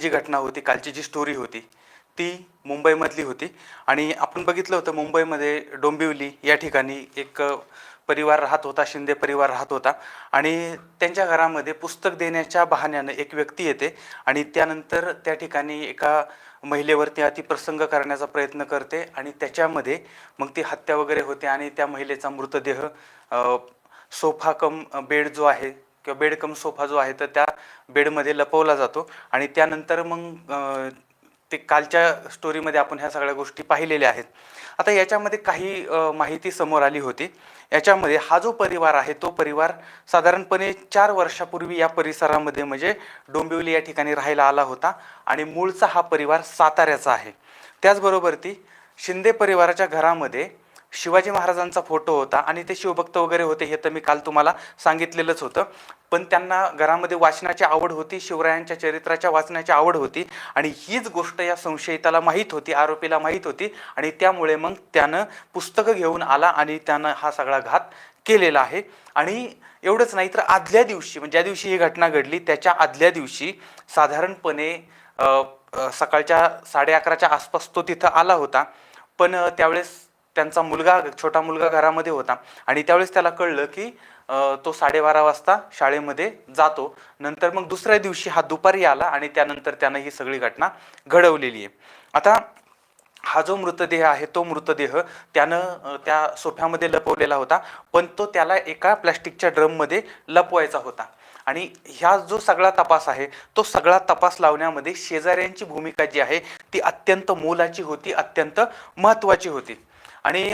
जी घटना होती कालची जी स्टोरी होती ती मुंबईमधली होती. आणि आपण बघितलं होतं मुंबईमध्ये डोंबिवली या ठिकाणी एक परिवार राहत होता शिंदे परिवार राहत होता. आणि त्यांच्या घरामध्ये पुस्तक देण्याच्या बहाण्यानं एक व्यक्ती येते आणि त्यानंतर त्या ठिकाणी एका महिलेवरती अतिप्रसंग करण्याचा प्रयत्न करते आणि त्याच्यामध्ये मग ती हत्या वगैरे होते आणि त्या महिलेचा मृतदेह सोफा कम बेड जो आहे किंवा बेडकम सोफा जो आहे तर त्या बेडमध्ये लपवला जातो. आणि त्यानंतर मग ते कालच्या स्टोरीमध्ये आपण ह्या सगळ्या गोष्टी पाहिलेल्या आहेत. आता याच्यामध्ये काही माहिती समोर आली होती. याच्यामध्ये हा जो परिवार आहे तो परिवार साधारणपणे चार वर्षापूर्वी या परिसरामध्ये म्हणजे डोंबिवली या ठिकाणी राहायला आला होता. आणि मूळचा हा परिवार साताऱ्याचा आहे. त्याचबरोबर ती शिंदे परिवाराच्या घरामध्ये शिवाजी महाराजांचा फोटो होता आणि ते शिवभक्त वगैरे होते हे तर मी काल तुम्हाला सांगितलेलंच होतं. पण त्यांना घरामध्ये वाचनाची आवड होती शिवरायांच्या चरित्राच्या वाचनाची आवड होती आणि हीच गोष्ट या संशयिताला माहीत होती आरोपीला माहीत होती आणि त्यामुळे मग त्यानं पुस्तकं घेऊन आला आणि त्यानं हा सगळा घात केलेला आहे. आणि एवढंच नाही तर आदल्या दिवशी म्हणजे ज्या दिवशी ही घटना घडली त्याच्या आदल्या दिवशी साधारणपणे सकाळच्या साडे अकराच्या आसपास तो तिथं आला होता. पण त्यावेळेस त्यांचा मुलगा छोटा मुलगा घरामध्ये होता. आणि त्यावेळेस त्याला कळलं की तो साडेबारा वाजता शाळेमध्ये जातो. नंतर मग दुसऱ्या दिवशी हा दुपारी आला आणि त्यानंतर त्यानं ही सगळी घटना घडवलेली आहे. आता हा जो मृतदेह आहे तो मृतदेह त्यानं त्या सोफ्यामध्ये लपवलेला होता. पण तो त्याला एका प्लॅस्टिकच्या ड्रममध्ये लपवायचा होता. आणि ह्या जो सगळा तपास आहे तो सगळा तपास लावण्यामध्ये शेजाऱ्यांची भूमिका जी आहे ती अत्यंत मोलाची होती अत्यंत महत्त्वाची होती. आणि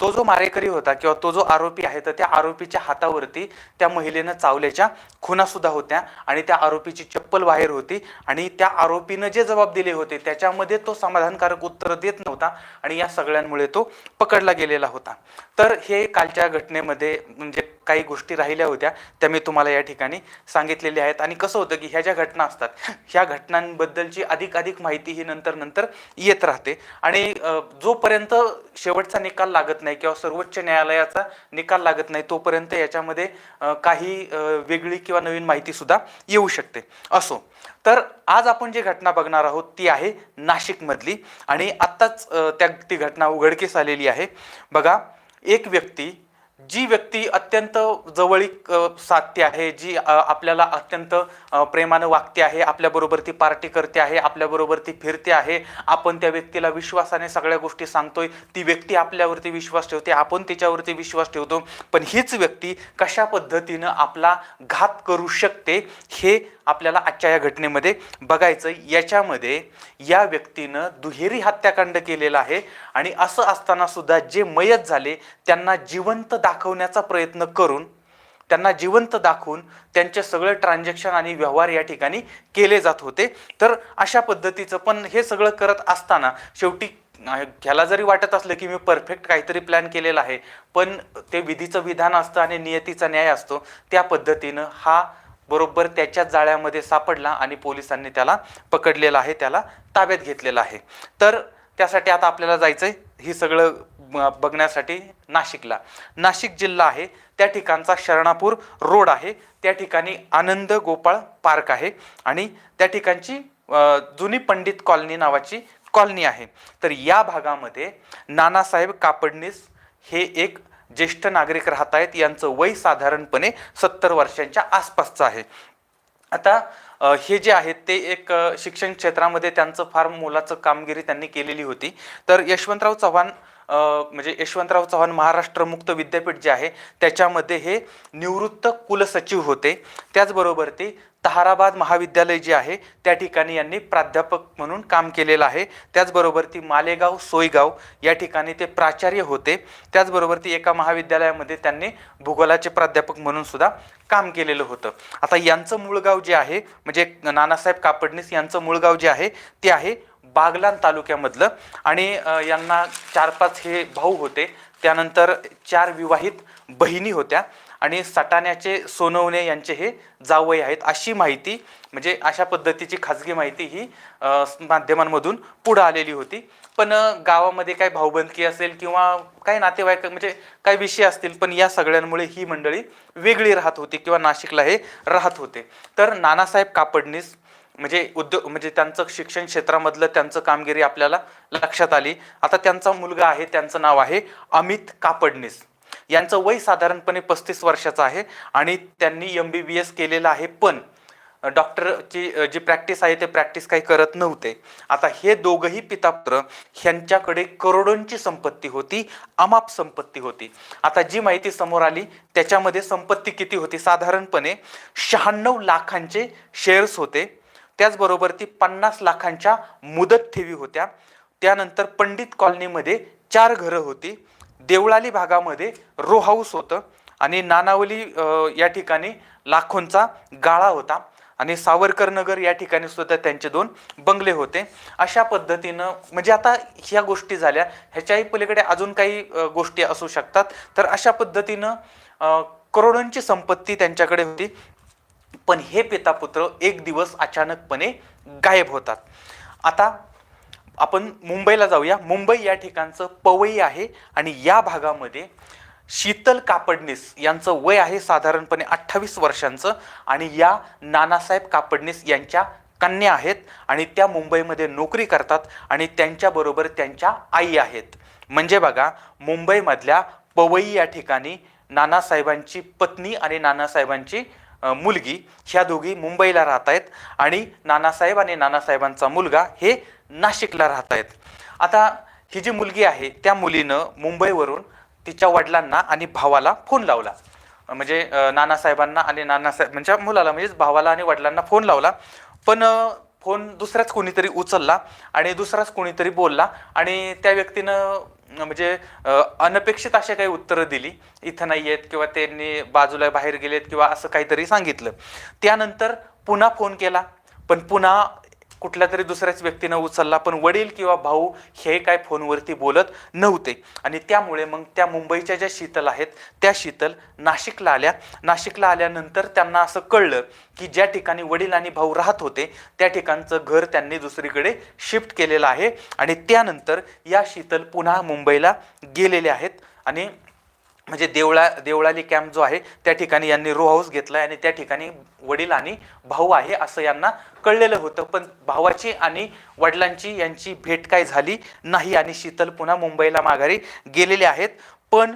तो जो मारेकरी होता किंवा तो जो आरोपी आहे तर त्या आरोपीच्या हातावरती त्या महिलेनं चावल्याच्या खुनासुद्धा होत्या आणि त्या आरोपीची चप्पल बाहेर होती आणि त्या आरोपीनं जे जबाब दिले होते त्याच्यामध्ये तो समाधानकारक उत्तर देत नव्हता आणि या सगळ्यांमुळे तो पकडला गेलेला होता. तर हे कालच्या घटनेमध्ये म्हणजे काही गोष्टी राहिल्या होत्या त्या मी तुम्हाला या ठिकाणी सांगितलेल्या आहेत. आणि कसं होतं की ह्या ज्या घटना असतात ह्या घटनांबद्दलची अधिक अधिक माहिती ही नंतर नंतर येत राहते. आणि जोपर्यंत शेवट शेवटचा निकाल लागत नाही किंवा सर्वोच्च न्यायालयाचा निकाल लागत नाही तोपर्यंत याच्यामध्ये काही वेगळी किंवा नवीन माहिती सुद्धा येऊ शकते. असो. तर आज आपण जी घटना बघणार आहोत ती आहे नाशिकमधली आणि आत्ताच त्या ती घटना उघडकीस आलेली आहे. बघा एक व्यक्ती जी व्यक्ती अत्यंत जवळीक साधते आहे जी आपल्याला अत्यंत प्रेमानं वागते आहे आपल्याबरोबर ती पार्टी करते आहे आपल्याबरोबर ती फिरते आहे आपण त्या व्यक्तीला विश्वासाने सगळ्या गोष्टी सांगतोय ती व्यक्ती आपल्यावरती विश्वास ठेवते आपण तिच्यावरती विश्वास ठेवतो पण हीच व्यक्ती कशा पद्धतीनं आपला घात करू शकते हे आपल्याला आजच्या या घटनेमध्ये बघायचं याच्यामध्ये या व्यक्तीनं दुहेरी हत्याकांड केलेला आहे आणि असं असताना सुद्धा जे मयत झाले त्यांना जिवंत दाखवण्याचा प्रयत्न करून त्यांना जिवंत दाखवून त्यांचे सगळे ट्रान्झॅक्शन आणि व्यवहार या ठिकाणी केले जात होते. तर अशा पद्धतीचं पण हे सगळं करत असताना शेवटी घ्याला ह्याला जरी वाटत असलं की मी परफेक्ट काहीतरी प्लॅन केलेला आहे पण ते विधीचं विधान असतं आणि नियतीचा न्याय असतो त्या पद्धतीनं हा बरोबर त्याच्या जाळ्यामध्ये सापडला आणि पोलिसांनी त्याला पकडलेला आहे त्याला ताब्यात घेतलेला आहे. तर त्यासाठी आता आपल्याला जायचं आहे ही सगळं बघण्यासाठी नाशिकला. नाशिक जिल्हा आहे त्या ठिकाणचा शरणापूर रोड आहे त्या ठिकाणी आनंद गोपाळ पार्क आहे आणि त्या ठिकाणची जुनी पंडित कॉलनी नावाची कॉलनी आहे. तर या भागामध्ये नानासाहेब कापडणीस हे एक ज्येष्ठ नागरिक राहत आहेत. यांचं वय साधारणपणे सत्तर वर्षांच्या आसपासचं आहे. आता हे जे आहेत ते एक शिक्षण क्षेत्रामध्ये त्यांचं फार मोलाचं कामगिरी त्यांनी केलेली होती. तर यशवंतराव चव्हाण म्हणजे यशवंतराव चव्हाण महाराष्ट्र मुक्त विद्यापीठ जे आहे त्याच्यामध्ये हे निवृत्त कुलसचिव होते. त्याचबरोबर ते तहाराबाद महाविद्यालय जे आहे त्या ठिकाणी यांनी प्राध्यापक म्हणून काम केलेलं आहे. त्याचबरोबर ती मालेगाव सोयगाव या ठिकाणी ते प्राचार्य होते. त्याचबरोबर ती एका महाविद्यालयामध्ये त्यांनी भूगोलाचे प्राध्यापक म्हणून सुद्धा काम केलेलं होतं. आता यांचं मूळ गाव जे आहे म्हणजे नानासाहेब कापडणीस यांचं मूळ गाव जे आहे ते आहे बागलान तालुक्यामधलं आणि यांना चार पाच हे भाऊ होते. त्यानंतर चार विवाहित बहिणी होत्या आणि सटाण्याचे सोनवणे यांचे हे जावई आहेत अशी माहिती म्हणजे अशा पद्धतीची खाजगी माहिती ही माध्यमांमधून पुढं आलेली होती. पण गावामध्ये काय भाऊबंदकी असेल किंवा काही नातेवाईक म्हणजे काही विषय असतील पण या सगळ्यांमुळे ही मंडळी वेगळी राहत होती किंवा नाशिकला हे राहत होते. तर नानासाहेब कापडणीस म्हणजे उद्योग म्हणजे त्यांचं शिक्षण क्षेत्रामधलं त्यांचं कामगिरी आपल्याला लक्षात आली. आता त्यांचा मुलगा आहे त्यांचं नाव आहे अमित कापडनीस. यांचं वय साधारणपणे पस्तीस वर्षाचं आहे आणि त्यांनी एम बी बी एस केलेलं आहे पण डॉक्टरची जी प्रॅक्टिस आहे ते प्रॅक्टिस काही करत नव्हते. आता हे दोघंही पितापुत्र ह्यांच्याकडे करोडोंची संपत्ती होती अमाप संपत्ती होती. आता जी माहिती समोर आली त्याच्यामध्ये संपत्ती किती होती? साधारणपणे शहाण्णव लाखांचे शेअर्स होते. त्याचबरोबर ती पन्नास लाखांच्या मुदत ठेवी होत्या. त्यानंतर पंडित कॉलनीमध्ये चार घरं होती. देवळाली भागामध्ये रो हाऊस होतं आणि नानावली या ठिकाणी लाखोंचा गाळा होता. आणि सावरकर नगर या ठिकाणी सुद्धा त्यांचे दोन बंगले होते. अशा पद्धतीनं म्हणजे आता ह्या गोष्टी झाल्या. ह्याच्याही पलीकडे अजून काही गोष्टी असू शकतात. तर अशा पद्धतीनं करोडोंची संपत्ती त्यांच्याकडे होती. पण हे पितापुत्र एक दिवस अचानकपणे गायब होतात. आता आपण मुंबईला जाऊया. मुंबई या ठिकाणचं पवई आहे आणि या भागामध्ये शीतल कापडनीस यांचं वय आहे साधारणपणे अठ्ठावीस वर्षांचं आणि या नानासाहेब कापडनीस यांच्या कन्या आहेत आणि त्या मुंबईमध्ये नोकरी करतात आणि त्यांच्याबरोबर त्यांच्या आई आहेत. म्हणजे बघा मुंबईमधल्या पवई या ठिकाणी नानासाहेबांची पत्नी आणि नानासाहेबांची मुलगी ह्या दोघी मुंबईला राहत आहेत आणि नानासाहेब आणि नानासाहेबांचा मुलगा हे नाशिकला राहत आहेत आता ही जी मुलगी आहे त्या मुलीनं मुंबईवरून तिच्या वडिलांना आणि भावाला फोन लावला. म्हणजे नानासाहेबांना आणि नानासाहेब म्हणजे मुलाला म्हणजेच भावाला आणि वडिलांना फोन लावला. पण फोन दुसऱ्याच कोणीतरी उचलला आणि दुसराच कोणीतरी बोलला आणि त्या व्यक्तीनं म्हणजे अनपेक्षित अशा काही उत्तरं दिली. इथं नाही आहेत किंवा त्यांनी बाजूला बाहेर गेलेत किंवा असं काहीतरी सांगितलं. त्यानंतर पुन्हा फोन केला. पण पुन्हा कुठल्या तरी दुसऱ्याच व्यक्तीनं उचलला पण वडील किंवा भाऊ हे काय फोनवरती बोलत नव्हते. आणि त्यामुळे मग त्या मुंबईच्या ज्या शीतल आहेत त्या शीतल नाशिकला आल्या. नाशिकला आल्यानंतर त्यांना असं कळलं की ज्या ठिकाणी वडील आणि भाऊ राहत होते त्या ठिकाणचं घर त्यांनी दुसरीकडे शिफ्ट केलेलं आहे. आणि त्यानंतर या शीतल पुन्हा मुंबईला गेलेले आहेत. आणि म्हणजे देवळा देवळाली कॅम्प जो आहे त्या ठिकाणी यांनी रो हाऊस घेतला आणि त्या ठिकाणी वडील आणि भाऊ आहे असं यांना कळलेलं होतं. पण भावाची आणि वडिलांची यांची भेट काय झाली? नाही आणि शीतल पुन्हा मुंबईला माघारी गेलेले आहेत. पण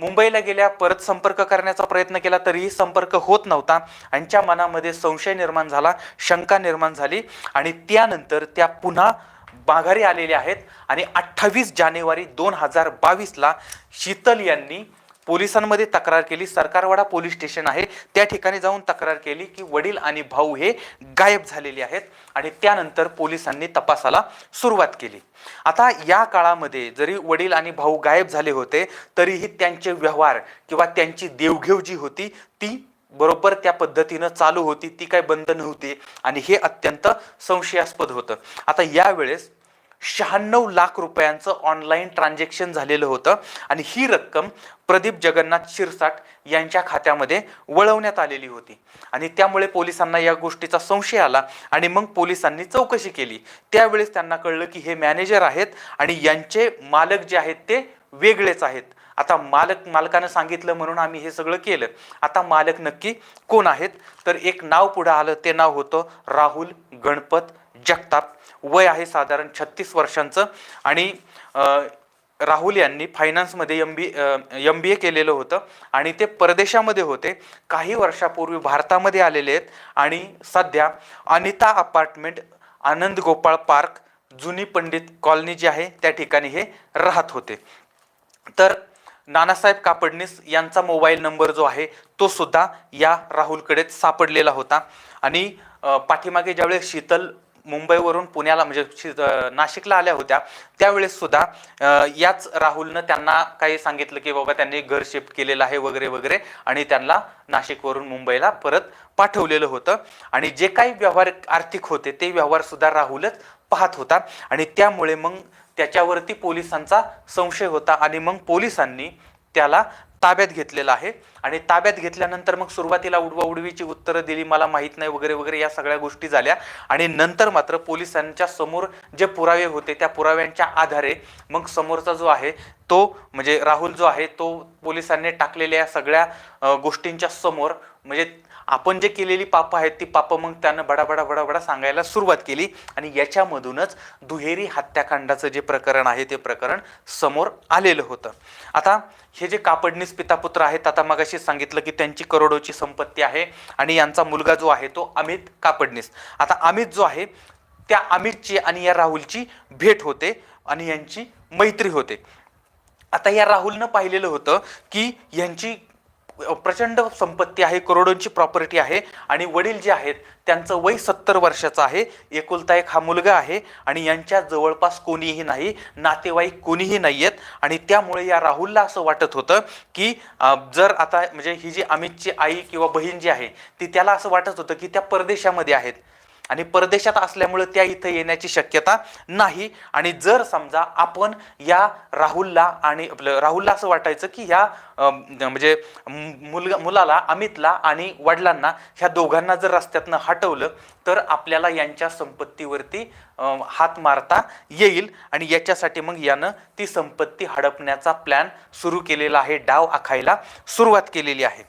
मुंबईला गेल्या परत संपर्क करण्याचा प्रयत्न केला तरीही संपर्क होत नव्हता. यांच्या मनामध्ये संशय निर्माण झाला शंका निर्माण झाली आणि त्यानंतर त्या पुन्हा माघारी आलेल्या आहेत. आणि अठ्ठावीस जानेवारी दोन हजार बावीसला शीतल यांनी पोलिसांमध्ये तक्रार केली. सरकारवाडा पोलीस स्टेशन आहे. त्या ठिकाणी जाऊन तक्रार केली की वडील आणि भाऊ हे गायब झालेले आहेत आणि त्यानंतर पोलिसांनी तपासाला सुरुवात केली. आता या काळामध्ये जरी वडील आणि भाऊ गायब झाले होते तरीही त्यांचे व्यवहार किंवा त्यांची देवघेव जी होती ती बरोबर त्या पद्धतीनं चालू होती. ती काय बंद नव्हती आणि हे अत्यंत संशयास्पद होतं. आता यावेळेस शहाण्णव लाख रुपयांचं ऑनलाईन ट्रान्झॅक्शन झालेलं होतं. आणि ही रक्कम प्रदीप जगन्नाथ शिरसाट यांच्या खात्यामध्ये वळवण्यात आलेली होती. आणि त्यामुळे पोलिसांना या गोष्टीचा संशय आला आणि मग पोलिसांनी चौकशी केली. त्यावेळेस त्यांना कळलं की हे मॅनेजर आहेत आणि यांचे मालक जे आहेत ते वेगळेच आहेत. आता मालक मालकानं सांगितलं म्हणून आम्ही हे सगळं केलं. आता मालक नक्की कोण आहेत? तर एक नाव पुढं आलं ते नाव होतं राहुल गणपत जगताप. वय आहे साधारण छत्तीस वर्षांचं. आणि राहुल यांनी फायनान्समध्ये एम बी एम बी ए केलेलं होतं. आणि ते परदेशामध्ये होते. काही वर्षापूर्वी भारतामध्ये आलेले आहेत. आणि सध्या अनिता अपार्टमेंट आनंद गोपाळ पार्क जुनी पंडित कॉलनी जी आहे त्या ठिकाणी हे राहत होते. तर नानासाहेब कापडनीस यांचा मोबाईल नंबर जो आहे तो सुद्धा या राहुलकडेच सापडलेला होता. आणि पाठीमागे ज्यावेळेस शीतल मुंबईवरून पुण्याला म्हणजे नाशिकला आल्या होत्या. त्यावेळेस सुद्धा याच राहुलनं त्यांना काही सांगितलं की बाबा त्यांनी घर शिफ्ट केलेलं आहे वगैरे वगैरे. आणि त्यांना नाशिकवरून मुंबईला परत पाठवलेलं होतं. आणि जे काही व्यवहार आर्थिक होते ते व्यवहार सुद्धा राहुलच पाहत होता. आणि त्यामुळे मग त्याच्यावरती पोलिसांचा संशय होता आणि मग पोलिसांनी त्याला ताब्यात घेतलेला आहे. आणि ताब्यात घेतल्यानंतर मग सुरुवातीला उडवा उडवीची उत्तरं दिली मला माहीत नाही वगैरे वगैरे या सगळ्या गोष्टी झाल्या. आणि नंतर मात्र पोलिसांच्या समोर जे पुरावे होते त्या पुराव्यांच्या आधारे मग समोरचा जो आहे तो म्हणजे राहुल जो आहे तो पोलिसांनी टाकलेल्या या सगळ्या गोष्टींच्या समोर म्हणजे आपण जे केलेली पापं आहेत ती पापं मग त्यानं बडाबडा बडाबडा सांगायला सुरुवात केली. आणि याच्यामधूनच दुहेरी हत्याकांडाचं जे प्रकरण आहे ते प्रकरण समोर आलेलं होतं. आता हे जे कापडनीस पितापुत्र आहेत आता मगाशी सांगितलं की त्यांची करोडोची संपत्ती आहे आणि यांचा मुलगा जो आहे तो अमित कापडनीस. आता अमित जो आहे त्या अमितची आणि या राहुलची भेट होते आणि यांची मैत्री होते. आता या राहुलनं पाहिलेलं होतं की यांची प्रचंड संपत्ती आहे करोडोंची प्रॉपर्टी आहे आणि वडील जे आहेत त्यांचं वय सत्तर वर्षाचं आहे. एकुलता एक हा मुलगा आहे आणि यांच्या जवळपास कोणीही नाही नातेवाईक कोणीही नाही आहेत आणि त्यामुळे या राहुलला असं वाटत होतं की जर आता म्हणजे ही जी अमितची आई किंवा बहीण जी आहे ती त्याला असं वाटत होतं की त्या परदेशामध्ये आहेत. आणि परदेशात असल्यामुळे त्या इथं येण्याची शक्यता नाही. आणि जर समजा आपण या राहुलला आणि आपलं राहुलला असं वाटायचं की ह्या म्हणजे मुलगा मुलाला अमितला आणि वडिलांना ह्या दोघांना जर रस्त्यातनं हटवलं तर आपल्याला यांच्या संपत्तीवरती हात मारता येईल. आणि याच्यासाठी मग यानं ती संपत्ती हडपण्याचा प्लॅन सुरू केलेला आहे डाव आखायला सुरुवात केलेली आहे.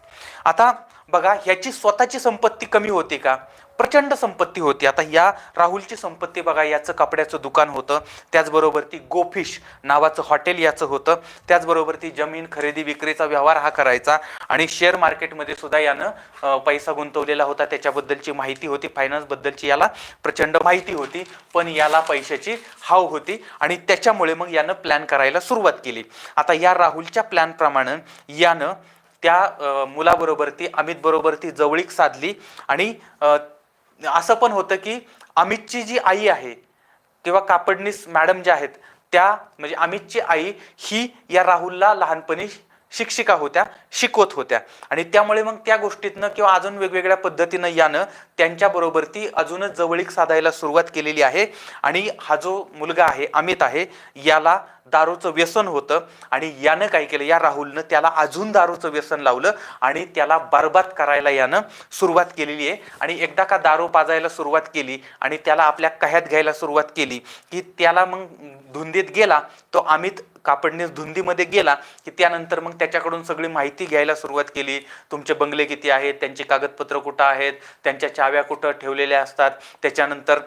आता बघा ह्याची स्वतःची संपत्ती कमी होती का? प्रचंड संपत्ती होती. आता या राहुलची संपत्ती बघा याचं कपड्याचं दुकान होतं. त्याचबरोबर ती गोफिश नावाचं हॉटेल याचं होतं. त्याचबरोबर ती जमीन खरेदी विक्रीचा व्यवहार हा करायचा. आणि शेअर मार्केटमध्ये सुद्धा यानं पैसा गुंतवलेला होता. त्याच्याबद्दलची माहिती होती. फायनान्सबद्दलची याला प्रचंड माहिती होती. पण याला पैशाची हाव होती. आणि त्याच्यामुळे मग यानं प्लॅन करायला सुरुवात केली. आता या राहुलच्या प्लॅनप्रमाणे यानं त्या मुलाबरोबर ती अमित बरोबर ती जवळीक साधली. आणि असं पण होतं की अमितची जी आई आहे किंवा कापडनीस मॅडम ज्या आहेत त्या म्हणजे अमितची आई ही या राहुलला लहानपणी शिक्षिका होत्या शिकवत होत्या. आणि त्यामुळे मग त्या गोष्टीतनं किंवा अजून वेगवेगळ्या पद्धतीनं यानं त्यांच्याबरोबर ती अजूनच जवळीक साधायला सुरुवात केलेली आहे. आणि हा जो मुलगा आहे अमित आहे याला दारूचं व्यसन होतं. आणि यानं काय केलं या राहुलनं त्याला अजून दारूचं व्यसन लावलं. आणि त्याला बरबाद करायला यानं सुरुवात केलेली आहे. आणि एकदा का दारू पाजायला सुरुवात केली आणि त्याला आपल्या कह्यात घ्यायला सुरुवात केली की त्याला मग धुंदीत गेला तो अमित कापडणीस धुंदीमध्ये गेला की त्यानंतर मग त्याच्याकडून सगळी माहिती घ्यायला सुरुवात केली. तुमचे बंगले किती आहेत? त्यांची कागदपत्र कुठं आहेत? त्यांच्या चाव्या कुठं ठेवलेल्या असतात? त्याच्यानंतर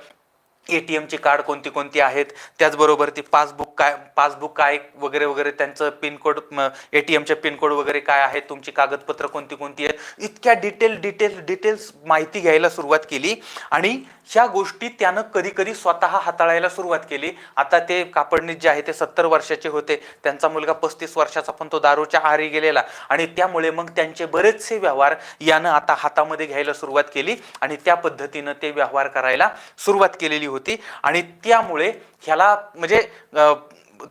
ए टी एमची कार्ड कोणती कोणती आहेत? त्याचबरोबर ती पासबुक काय पासबुक काय वगैरे वगैरे त्यांचं पिनकोड ए टी एमचे पिनकोड वगैरे काय आहे तुमची कागदपत्र कोणती कोणती आहेत? इतक्या डिटेल डिटेल डिटेल्स माहिती घ्यायला सुरुवात केली आणि ह्या गोष्टी त्यानं कधी कधी स्वतः हाताळायला सुरुवात केली. आता ते कापडणीत जे आहे ते सत्तर वर्षाचे होते. त्यांचा मुलगा पस्तीस वर्षाचा पण तो दारूच्या आहारी गेलेला. आणि त्यामुळे मग त्यांचे बरेचसे व्यवहार यानं आता हातामध्ये घ्यायला सुरुवात केली आणि त्या पद्धतीनं ते व्यवहार करायला सुरुवात केलेली होती. आणि त्यामुळे ह्याला म्हणजे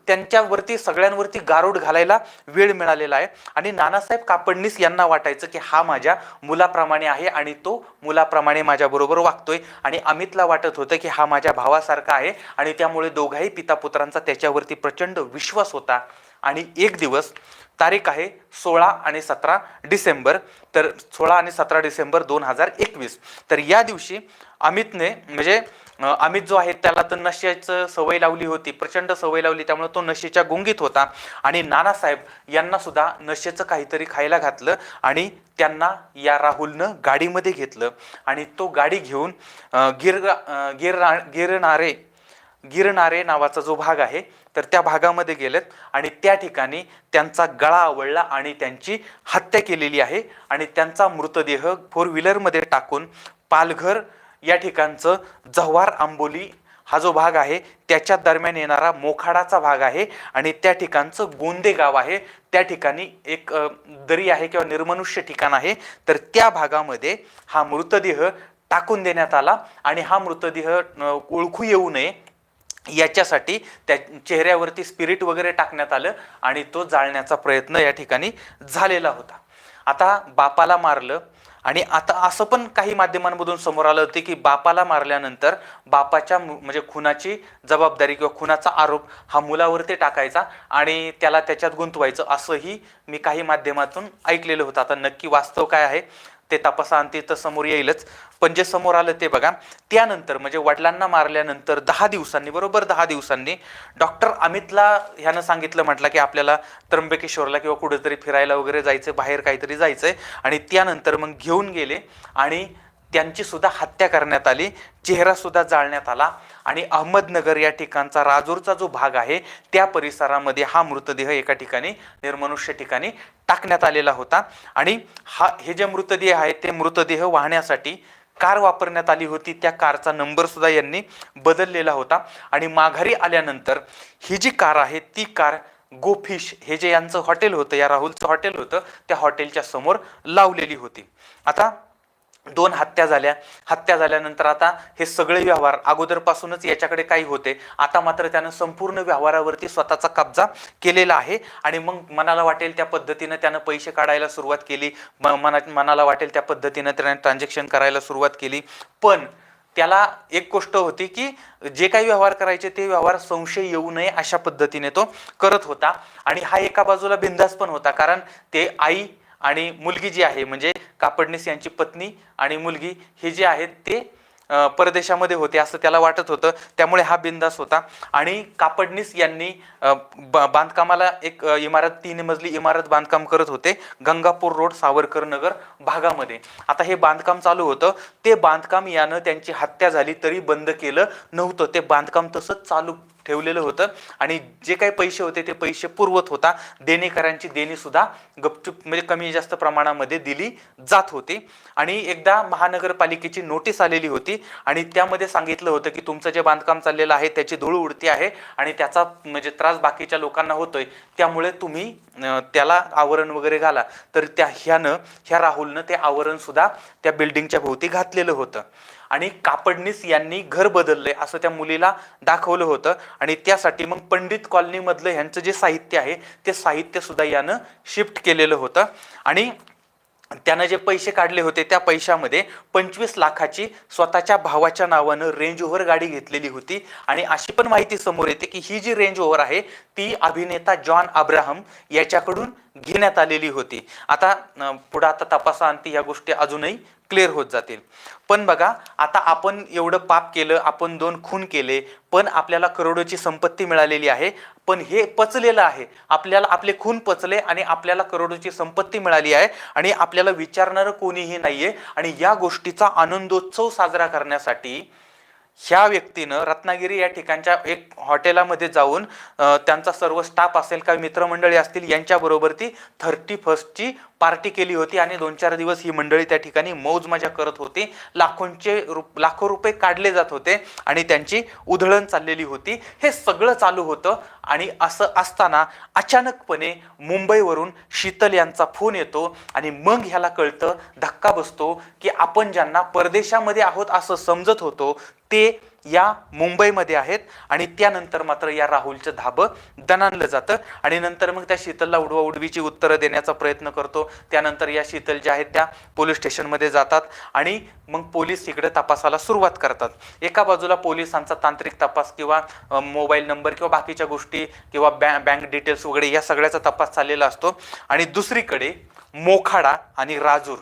त्यांच्यावरती सगळ्यांवरती गारूड घालायला वेळ मिळालेला आहे. आणि नानासाहेब कापडनीस यांना वाटायचं की हा माझ्या मुलाप्रमाणे आहे आणि तो मुलाप्रमाणे माझ्याबरोबर वागतोय. आणि अमितला वाटत होतं की हा माझ्या भावासारखा आहे आणि त्यामुळे दोघाही पितापुत्रांचा त्याच्यावरती प्रचंड विश्वास होता. आणि एक दिवस तारीख आहे सोळा आणि सतरा डिसेंबर. तर सोळा आणि सतरा डिसेंबर दोन हजार एकवीस. तर या दिवशी अमितने म्हणजे अमित जो आहे त्याला तर नशेचं सवय लावली होती प्रचंड सवय लावली त्यामुळे तो नशेच्या गुंगीत होता. आणि नानासाहेब यांना सुद्धा नशेचं काहीतरी खायला घातलं आणि त्यांना या राहुलनं गाडीमध्ये घेतलं. आणि तो गाडी घेऊन गिर गिर गिरणारे गिरणारे नावाचा जो भाग आहे तर त्या भागामध्ये गेलेत. आणि त्या ठिकाणी त्यांचा गळा आवळला आणि त्यांची हत्या केलेली आहे. आणि त्यांचा मृतदेह फोर व्हीलरमध्ये टाकून पालघर या ठिकाणचं जव्हार आंबोली हा जो भाग आहे त्याच्या दरम्यान येणारा मोखाडाचा भाग आहे आणि त्या ठिकाणचं गोंदे गाव आहे. त्या ठिकाणी एक अ, दरी आहे किंवा निर्मनुष्य ठिकाण आहे. तर त्या भागामध्ये हा मृतदेह टाकून देण्यात आला आणि हा मृतदेह अ, ओळखू येऊ नये याच्यासाठी त्या चेहऱ्यावरती स्पिरिट वगैरे टाकण्यात आलं आणि तो जाळण्याचा प्रयत्न या ठिकाणी झालेला होता. आता बापाला मारलं आणि आता असं पण काही माध्यमांमधून समोर आलं होतं की बापाला मारल्यानंतर बापाच्या मु- म्हणजे खुनाची जबाबदारी किंवा खुनाचा आरोप हा मुलावरती टाकायचा आणि त्याला त्याच्यात गुंतवायचं असंही मी काही माध्यमातून ऐकलेलं होतं. आता नक्की वास्तव काय आहे? ते तपासाअंती तर समोर येईलच. पण जे समोर आलं ते बघा. त्यानंतर म्हणजे वडिलांना मारल्यानंतर दहा दिवसांनी बरोबर दहा दिवसांनी डॉक्टर अमितला ह्यानं सांगितलं म्हटलं की आपल्याला त्र्यंबकेश्वरला किंवा कुठेतरी फिरायला वगैरे जायचं बाहेर काहीतरी जायचंय. आणि त्यानंतर मग घेऊन गेले आणि त्यांची सुद्धा हत्या करण्यात आली चेहरा सुद्धा जाळण्यात आला आणि अहमदनगर या ठिकाणचा राजूरचा जो भाग आहे त्या परिसरामध्ये हा मृतदेह एका ठिकाणी निर्मनुष्य ठिकाणी टाकण्यात आलेला होता. आणि हा हे जे मृतदेह आहेत ते मृतदेह वाहण्यासाठी कार वापरण्यात आली होती त्या कारचा नंबर सुद्धा यांनी बदललेला होता. आणि माघारी आल्यानंतर ही जी कार आहे ती कार गोफिश हे जे यांचं हॉटेल होतं या राहुलचं हॉटेल होतं त्या हॉटेलच्या समोर लावलेली होती. आता दोन हत्या झाल्या. हत्या झाल्यानंतर आता हे सगळे व्यवहार अगोदरपासूनच याच्याकडे काही होते. आता मात्र त्यानं संपूर्ण व्यवहारावरती स्वतःचा कब्जा केलेला आहे. आणि मग मनाला वाटेल त्या पद्धतीनं त्यानं पैसे काढायला सुरुवात केली. म- मना मनाला वाटेल त्या पद्धतीनं त्यानं ट्रान्झॅक्शन करायला सुरुवात केली. पण त्याला एक गोष्ट होती की जे काही व्यवहार करायचे ते व्यवहार संशय येऊ नये अशा पद्धतीने तो करत होता. आणि हा एका बाजूला बिंदास पण होता. कारण ते आई आणि मुलगी जी आहे म्हणजे कापडणीस यांची पत्नी आणि मुलगी हे जे आहेत ते परदेशामध्ये होते असं त्याला वाटत होतं. त्यामुळे हा बिंदास होता. आणि कापडणीस यांनी ब- बांधकामाला एक इमारत तीन मजली इमारत बांधकाम करत होते गंगापूर रोड सावरकर नगर भागामध्ये. आता हे बांधकाम चालू होतं. ते बांधकाम यानं त्यांची हत्या झाली तरी बंद केलं नव्हतं. ते बांधकाम तसंच चालू ठेवलेलं होतं. आणि जे काही पैसे होते ते पैसे पुरवत होता. देणेकरांची देणी सुद्धा गपचूप म्हणजे कमी जास्त प्रमाणामध्ये दिली जात होती. आणि एकदा महानगरपालिकेची नोटीस आलेली होती. आणि त्यामध्ये सांगितलं होतं की तुमचं जे बांधकाम चाललेलं आहे त्याची धूळ उडती आहे. आणि त्याचा म्हणजे त्रास बाकीच्या लोकांना होतोय. त्यामुळे तुम्ही त्याला आवरण वगैरे घाला. तर त्या ह्यानं ह्या राहुलनं ते आवरण सुद्धा त्या बिल्डिंगच्या भोवती घातलेलं होतं. आणि कापडनीस यांनी घर बदललंय असं त्या मुलीला दाखवलं होतं. आणि त्यासाठी मग पंडित कॉलनीमधलं ह्यांचं जे साहित्य आहे ते साहित्य सुद्धा यानं शिफ्ट केलेलं होतं. आणि त्यानं जे पैसे काढले होते त्या पैशामध्ये पंचवीस लाखाची स्वतःच्या भावाच्या नावानं रेंज ओव्हर गाडी घेतलेली होती. आणि अशी पण माहिती समोर येते की ही जी रेंज ओव्हर आहे ती अभिनेता जॉन अब्राहम याच्याकडून घेण्यात आलेली होती. आता पुढं आता तपासाअंती ह्या गोष्टी अजूनही क्लिअर होत जातील. पण बघा आता आपण एवढं पाप केलं आपण दोन खून केले पण आपल्याला करोडोची संपत्ती मिळालेली आहे. पण हे पचलेलं आहे. आपल्याला आपले खून पचले आणि आपल्याला करोडोची संपत्ती मिळाली आहे आणि आपल्याला विचारणारं कोणीही नाहीये. आणि या गोष्टीचा आनंदोत्सव साजरा करण्यासाठी ह्या व्यक्तीनं रत्नागिरी या ठिकाणच्या एक हॉटेलामध्ये जाऊन त्यांचा सर्व स्टाफ असेल काही मित्रमंडळी असतील यांच्याबरोबर ती थर्टी फर्स्टची पार्टी केली होती आणि दोन चार दिवस ही मंडळी त्या ठिकाणी मौज मजा करत होती. लाखोंचे रुप लाखो रुपये काढले जात होते आणि त्यांची उधळण चाललेली होती. हे सगळं चालू होतं. आणि असं असताना अचानकपणे मुंबईवरून शीतल यांचा फोन येतो आणि मग ह्याला कळतं धक्का बसतो की आपण ज्यांना परदेशामध्ये आहोत असं समजत होतो ते या मुंबईमध्ये आहेत आणि त्यानंतर मात्र या राहुलचं धाबं दणानलं जातं. आणि नंतर मग त्या शीतलला उडवा उडवीची उत्तरं देण्याचा प्रयत्न करतो. त्यानंतर या शीतल ज्या आहेत त्या पोलीस स्टेशनमध्ये जातात आणि मग पोलीस इकडे तपासाला सुरुवात करतात. एका बाजूला पोलिसांचा तांत्रिक तपास किंवा मोबाईल नंबर किंवा बाकीच्या गोष्टी किंवा बॅ बँक डिटेल्स वगैरे या सगळ्याचा तपास चाललेला असतो. आणि दुसरीकडे मोखाडा आणि राजूर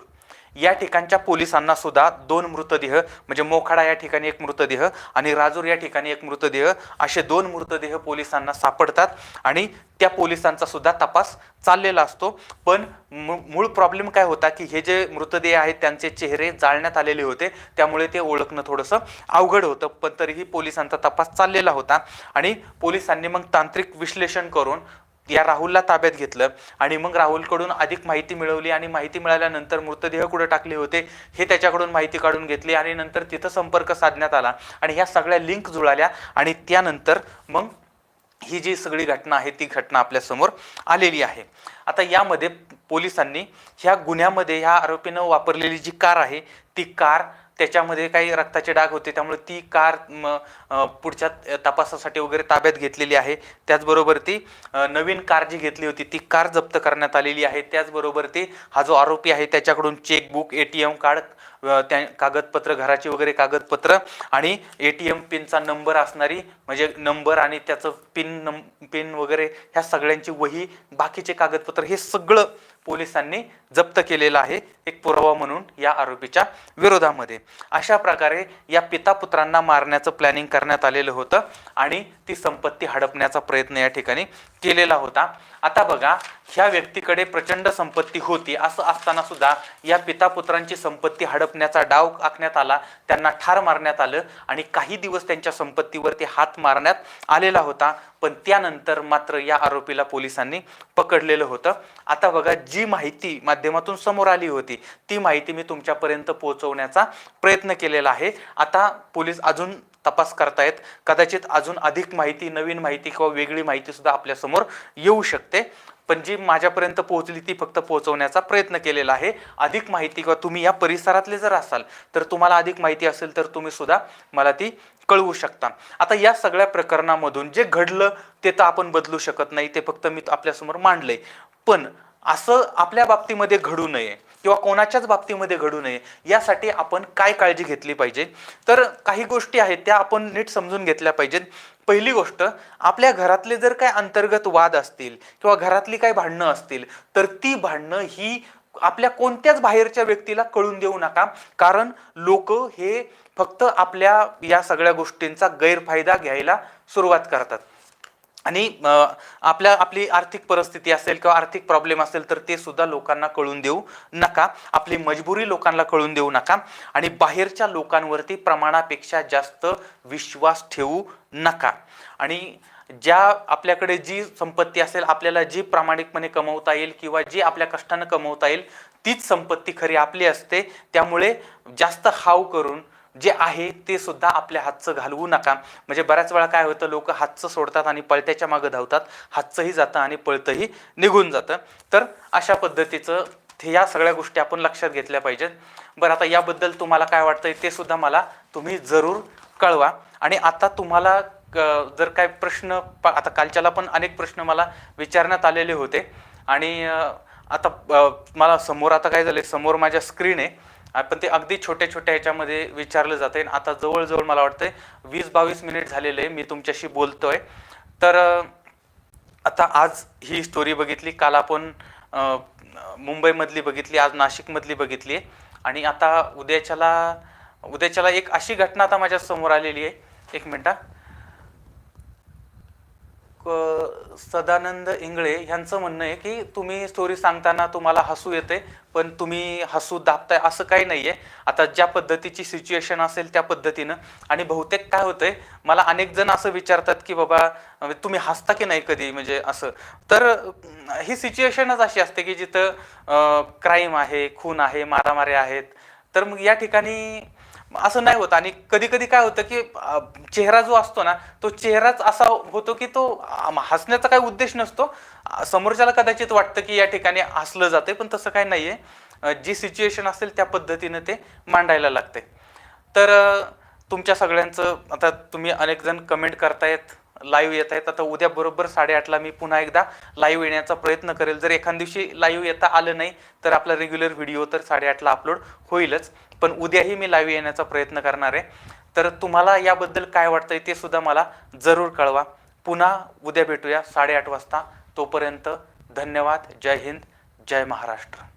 या ठिकाणच्या पोलिसांना सुद्धा दोन मृतदेह म्हणजे मोखाडा या ठिकाणी एक मृतदेह आणि राजूर या ठिकाणी एक मृतदेह असे दोन मृतदेह पोलिसांना सापडतात आणि त्या पोलिसांचा सुद्धा तपास चाललेला असतो. पण मू- मूळ प्रॉब्लेम काय होता की हे जे मृतदेह आहेत त्यांचे चेहरे जाळण्यात आलेले होते त्यामुळे ते ओळखणं थोडंसं अवघड होतं पण तरीही पोलिसांचा तपास चाललेला होता आणि पोलिसांनी मग तांत्रिक विश्लेषण करून या राहुलला ताब्यात घेतलं आणि मग राहुलकडून अधिक माहिती मिळवली आणि माहिती मिळाल्यानंतर मृतदेह कुठे टाकले होते हे त्याच्याकडून माहिती काढून घेतली आणि नंतर तिथं संपर्क साधण्यात आला आणि ह्या सगळ्या लिंक जुळाल्या आणि त्यानंतर मग ही जी सगळी घटना आहे ती घटना आपल्यासमोर आलेली आहे. आता यामध्ये पोलिसांनी ह्या गुन्ह्यामध्ये ह्या आरोपीनं वापरलेली जी कार आहे ती कार त्याच्यामध्ये काही रक्ताचे डाग होते त्यामुळे ती कार पुढच्या तपासासाठी वगैरे ताब्यात घेतलेली आहे. त्याचबरोबर ती नवीन कार जी घेतली होती ती कार जप्त करण्यात आलेली आहे. त्याचबरोबर ती हा जो आरोपी आहे त्याच्याकडून chequebook A T M card त्या कागदपत्र घराची वगैरे कागदपत्र आणि ए टी एम पिनचा नंबर असणारी म्हणजे नंबर आणि त्याचं पिन नम पिन वगैरे ह्या सगळ्यांची वही बाकीचे कागदपत्र हे सगळं पोलिसांनी जप्त केलेलं आहे एक पुरावा म्हणून या आरोपीच्या विरोधामध्ये. अशा प्रकारे या पिता पुत्रांना मारण्याचं प्लॅनिंग करण्यात आलेलं होतं आणि ती संपत्ती हडपण्याचा प्रयत्न या ठिकाणी केलेला होता. आता बघा ह्या व्यक्तीकडे प्रचंड संपत्ती होती. असं असताना सुद्धा या पिता पुत्रांची संपत्ती हडपण्याचा डाव आखण्यात आला त्यांना ठार मारण्यात आलं आणि काही दिवस त्यांच्या संपत्तीवरती हात मारण्यात आलेला होता. पण त्यानंतर मात्र या आरोपीला पोलिसांनी पकडलेलं होतं. आता बघा जी माहिती माध्यमातून समोर आली होती ती माहिती मी तुमच्यापर्यंत पोहोचवण्याचा प्रयत्न केलेला आहे. आता पोलीस अजून तपास करतायत. कदाचित अजून अधिक माहिती नवीन माहिती किंवा वेगळी माहिती सुद्धा आपल्यासमोर येऊ शकते. पण जी माझ्यापर्यंत पोहोचली ती फक्त पोहोचवण्याचा प्रयत्न केलेला आहे. अधिक माहिती किंवा तुम्ही या परिसरातले जर असाल तर तुम्हाला अधिक माहिती असेल तर तुम्ही सुद्धा मला ती कळवू शकता. आता या सगळ्या प्रकरणामधून जे घडलं ते तर आपण बदलू शकत नाही ते फक्त मी आपल्यासमोर मांडलंय. पण असं आपल्या बाबतीमध्ये घडू नये. किंवा कोणाच्याच बाबतीमध्ये घडू नये यासाठी आपण काय काळजी घेतली पाहिजे? तर काही गोष्टी आहेत त्या आपण नीट समजून घेतल्या पाहिजेत. पहिली गोष्ट आपल्या घरातले जर काय अंतर्गत वाद असतील किंवा घरातली काही भांडणं असतील तर ती भांडणं ही आपल्या कोणत्याच बाहेरच्या व्यक्तीला कळून देऊ नका. कारण लोक हे फक्त आपल्या या सगळ्या गोष्टींचा गैरफायदा घ्यायला सुरुवात करतात. आणि आपल्या आपली आर्थिक परिस्थिती असेल किंवा आर्थिक प्रॉब्लेम असेल तर ते सुद्धा लोकांना कळून देऊ नका. आपली मजबुरी लोकांना कळून देऊ नका. आणि बाहेरच्या लोकांवरती प्रमाणापेक्षा जास्त विश्वास ठेवू नका. आणि ज्या आपल्याकडे जी संपत्ती असेल आपल्याला जी प्रामाणिकपणे कमवता येईल किंवा जी आपल्या कष्टानं कमवता येईल तीच संपत्ती खरी आपली असते. त्यामुळे जास्त हाव करून जे आहे ते सुद्धा आपल्या हातचं घालवू नका. म्हणजे बऱ्याच वेळा काय होतं लोक हातचं सोडतात आणि पळत्याच्या मागं धावतात. हातचंही जातं आणि पळतंही निघून जातं. तर अशा पद्धतीचं हे या सगळ्या गोष्टी आपण लक्षात घेतल्या पाहिजेत. बरं आता याबद्दल तुम्हाला काय वाटतंय ते सुद्धा मला तुम्ही जरूर कळवा. आणि आता तुम्हाला क- जर काय प्रश्न प- आता कालच्याला पण अनेक प्रश्न मला विचारण्यात आलेले होते. आणि आता मला समोर आता काय झाले समोर माझ्या स्क्रीन आहे. पण ते अगदी छोट्या छोट्या ह्याच्यामध्ये विचारलं जाते आता जवळजवळ मला वाटतंय वीस बावीस मिनिट झालेले मी तुमच्याशी बोलतोय. तर आता आज ही स्टोरी बघितली काल आपण मुंबईमधली बघितली आज नाशिकमधली बघितली. आणि आता उद्याच्याला उद्याच्याला एक अशी घटना आता माझ्यासमोर आलेली आहे. एक मिनटा सदानंद इंगळे यांचं म्हणणं आहे की तुम्ही स्टोरी सांगताना तुम्हाला हसू येते पण तुम्ही हसू दाबताय असं काही नाही आहे आता ज्या पद्धतीची सिच्युएशन असेल त्या पद्धतीनं. आणि बहुतेक काय होतंय मला अनेक जण असं विचारतात की बाबा म्हणजे तुम्ही हसता की नाही कधी? म्हणजे असं. तर ही सिच्युएशनच अशी असते की जिथं क्राईम आहे खून आहे मारामारी आहेत. तर मग या ठिकाणी असं नाही होत. आणि कधी कधी काय होतं की चेहरा जो असतो ना तो चेहराच असा होतो की तो हसण्याचा काही उद्देश नसतो. समोरच्याला कदाचित वाटतं की या ठिकाणी हसलं जाते पण तसं काही नाहीये. आहे जी सिच्युएशन असेल त्या पद्धतीनं ते मांडायला लागते तर तुमच्या सगळ्यांचं आता तुम्ही अनेक जण कमेंट करतायत लाईव्ह येत आहेत आता उद्या बरोबर साडेआठला मी पुन्हा एकदा लाईव्ह येण्याचा प्रयत्न करेल. जर एखाद दिवशी लाईव्ह येता आलं नाही तर आपला रेग्युलर व्हिडिओ तर साडेआठला अपलोड होईलच. पण उद्याही मी लाईव्ह येण्याचा प्रयत्न करणार आहे. तर तुम्हाला याबद्दल काय वाटतंय ते सुद्धा मला जरूर कळवा. पुन्हा उद्या भेटूया साडेआठ वाजता. तोपर्यंत धन्यवाद. जय हिंद. जय महाराष्ट्र.